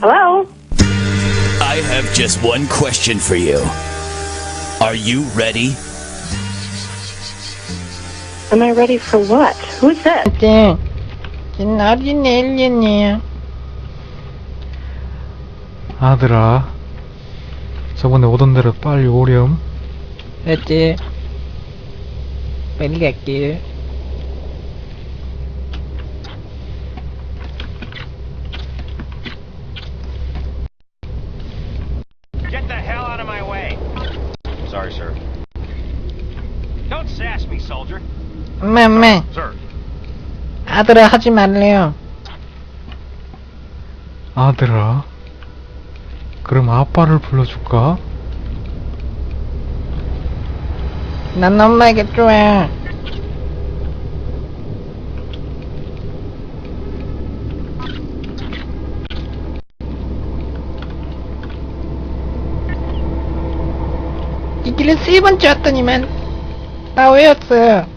Hello? I have just one question for you. Are you ready? Am I ready for what? Who's this? 네. 전 어린 엘리언이에요. 아들아, 저번에 오던 대로 빨리 오렴. 어째? 빨리 갈게 Get the hell out of my way. Sorry, sir. Don't sass me, soldier. 엄마, 엄마. Sir. 아들아, 하지 말래요. 아들아, 그럼 아빠를 불러줄까? 난 엄마가 좋아. 이 길을 세 번째 왔더니만 나 왜였어요?